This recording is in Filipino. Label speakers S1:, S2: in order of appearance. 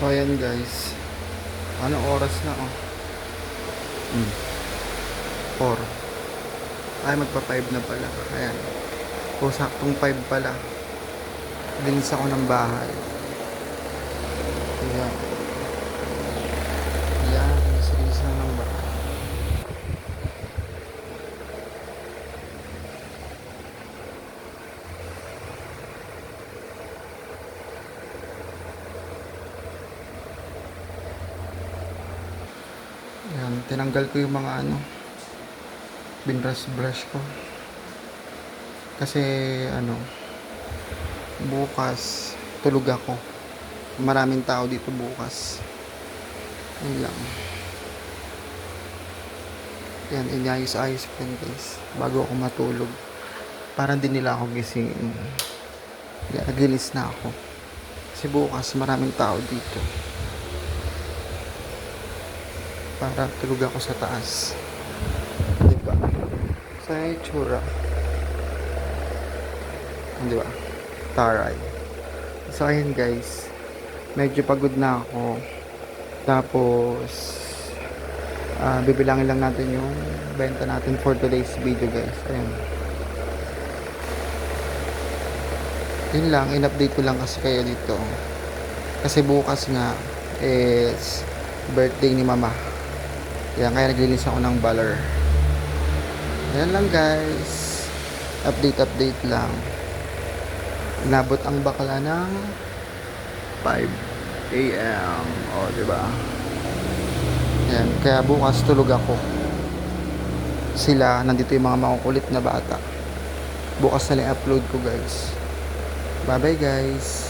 S1: So ayan guys. Ano oras na oh? Hmm. 4. Ay magpa 5 na pala. Ayan. O saktong 5 pala. Linis ako ng bahay. Ayan. Ayan. Linis na ng bahay. Ayan, tinanggal ko yung mga ano, binrush brush ko. Kasi ano, bukas tulog ako. Maraming tao dito bukas. Ayun lang. Yan, inayos-ayos ko yan guys. Bago ako matulog. Para din nila ako gisingin. Naglinis na ako. Kasi bukas maraming tao dito. Para tulog ako sa taas. Diba? Sa itsura. Di ba? Taray. So, ayun guys. Medyo pagod na ako. Tapos, ah bibilangin lang natin yung benta natin for today's video guys. Ayun. Yun lang, in-update ko lang kasi kayo dito. Kasi bukas nga is birthday ni mama. Yan, kaya naglinis ako ng baler. Yan lang guys. Update, update lang. Inabot ang bakla ng 5 a.m. O, di ba? Yan, kaya bukas tulog ako. Sila, nandito yung mga makukulit na bata. Bukas na lang upload ko guys. Bye bye guys.